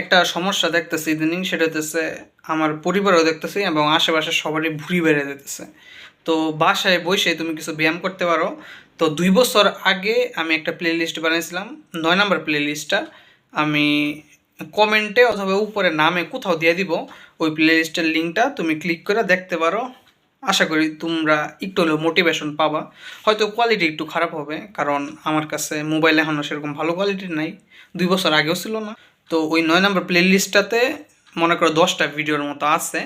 একটা সমস্যা দেখতেছি ইদানিং, সেটা হতেছে আমার পরিবারও দেখতেছি এবং আশেপাশে সবারই ভুঁড়ি বেড়ে যেতেছে। তো বাসায় বসে তুমি কিছু ব্যায়াম করতে পারো। তো দুই বছর আগে আমি একটা প্লে লিস্ট বানিয়েছিলাম, নয় নম্বর প্লে লিস্টটা আমি কমেন্টে অথবা উপরে নামে কোথাও দিয়ে দিব, ওই প্লে লিস্টের লিঙ্কটা তুমি ক্লিক করে দেখতে পারো। আশা করি তোমরা একটু হলেও মোটিভেশন পাবা। হয়তো কোয়ালিটি একটু খারাপ হবে, কারণ আমার কাছে মোবাইল এখনও সেরকম ভালো কোয়ালিটির নাই। দুই বছর আগেও ছিল না। তো ওই নয় নম্বর প্লে লিস্টটাতে মনে করো দশটা ভিডিওর মতো আছে।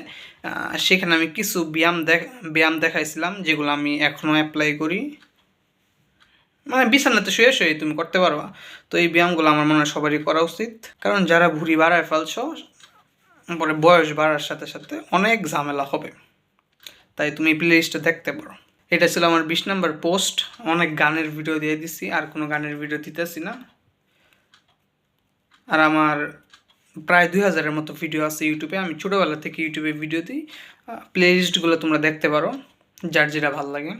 সেখানে আমি কিছু ব্যায়াম দেখ, ব্যায়াম দেখাইছিলাম, যেগুলো আমি এখনও অ্যাপ্লাই করি। মানে বিছানাতে শুয়ে শুয়ে তুমি করতে পারবা। তো এই ব্যায়ামগুলো আমার মনে হয় সবারই করা উচিত। কারণ যারা ভুঁড়ি বাড়ায় ফেলছো, পরে বয়স বাড়ার সাথে সাথে অনেক ঝামেলা হবে। তাই তুমি প্লে লিস্টে দেখতে পারো। এটা ছিল আমার বিশ নম্বর পোস্ট অনেক গানের ভিডিও দিয়ে দিছি, আর কোনো গানের ভিডিও দিতেছি না। আর আমার প্রায় দুই হাজারের মতো ভিডিও আছে ইউটিউবে আমি ছোটোবেলা থেকে ইউটিউবে ভিডিও দিই। প্লে লিস্টগুলো তোমরা দেখতে পারো, যার যেটা ভালো লাগে।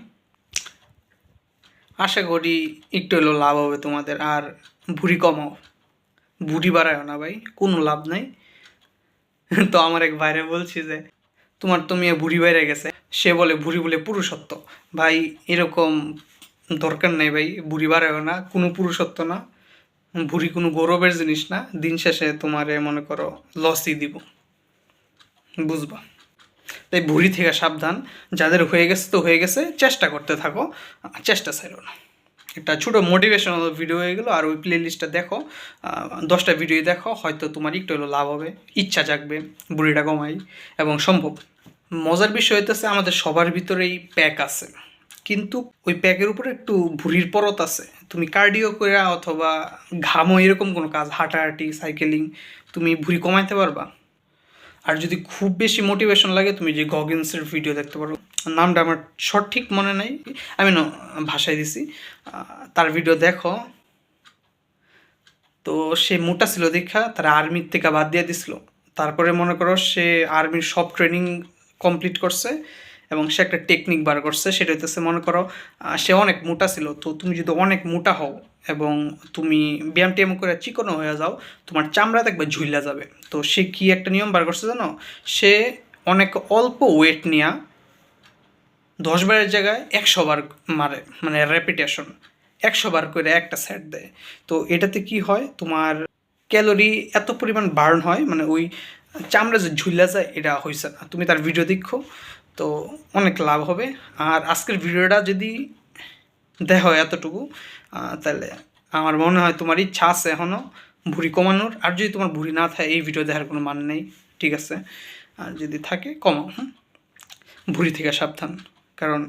আশা করি একটু হলেও লাভ হবে তোমাদের। আর ভুড়ি কমাও। ভুড়ি বাড়ায় না ভাই, কোনো লাভ নাই। তো আমার এক বাইরে বলছি যে, তোমার তো মেয়ে ভুড়ি বাইরে গেছে। সে বলে, ভুড়ি বলে পুরুষত্ব। ভাই, এরকম দরকার নেই ভাই বুড়ি বাড়ায়ও না, কোনো পুরুষত্ব না। ভুড়ি কোনো গৌরবের জিনিস না, দিন শেষে তোমারে মনে করো লসই দিব। বুঝবা? তাই ভুড়ি থেকে সাবধান, যাদের হয়ে গেছে তো হয়ে গেছে, চেষ্টা করতে থাকো চেষ্টা ছাড়ো না। একটা ছোটো মোটিভেশনাল ভিডিও হয়ে গেলো, আর ওই প্লে লিস্টটা দেখো দশটা ভিডিও দেখো, হয়তো তোমার একটু হলো লাভ হবে, ইচ্ছা জাগবে, বুড়িটা কমাই এবং সম্ভব। মজার বিষয় হইতেছে, আমাদের সবার ভিতরেই প্যাক আছে। কিন্তু ওই প্যাকের উপরে একটু ভুঁড়ির পরত আছে। তুমি কার্ডিও করে অথবা ঘামো, এরকম কোনো কাজ, হাঁটাহাঁটি সাইকেলিং তুমি ভুঁড়ি কমাইতে পারবা? আর যদি খুব বেশি মোটিভেশন লাগে, তুমি যে গগিন্সের ভিডিও দেখতে পারো। নামটা আমার সঠিক মনে নাই। আমি না ভাষায় দিছি। তার ভিডিও দেখো। তো সে মোটা ছিল দেখা, তার আর্মির থেকে বাদ দিয়ে দিছিল। তারপরে মনে করো সে আর্মির সব ট্রেনিং কমপ্লিট করছে। এবং সে একটা টেকনিক বার করছে, সেটা হইতেছে, মনে করো সে অনেক মোটা ছিল, তো তুমি যদি অনেক মোটা হও এবং তুমি ব্যায়াম টেয়াম করে চিকনো হয়ে যাও, তোমার চামড়া দেখবে ঝুইলা যাবে। তো সে কি একটা নিয়ম বার করছে জানো? সে অনেক অল্প ওয়েট নিয়া দশ বারের জায়গায় একশো বার মারে মানে রেপিটেশন একশো বার করে একটা সেট দেয়। তো এটাতে কি হয়? তোমার ক্যালোরি এত পরিমাণ বার্ন হয় মানে ওই চামড়া যে ঝুলা যায়, এটা হয়েছে না। তুমি তার ভিডিও দেখো। তো অনেক লাভ হবে। আর আজকের ভিডিওটা যদি দেখো এতটুকু তাহলে আমার মনে হয় তোমার ইচ্ছা আছে এখনও ভুড়ি কমানোর। আর যদি তোমার ভুড়ি না থাকে, এই ভিডিও দেখার কোনো মান নেই, ঠিক আছে? আর যদি থাকে, কমাও ভুঁড়ি থেকে সাবধান, কারণ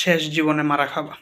শেষ জীবনে মারা খাবা।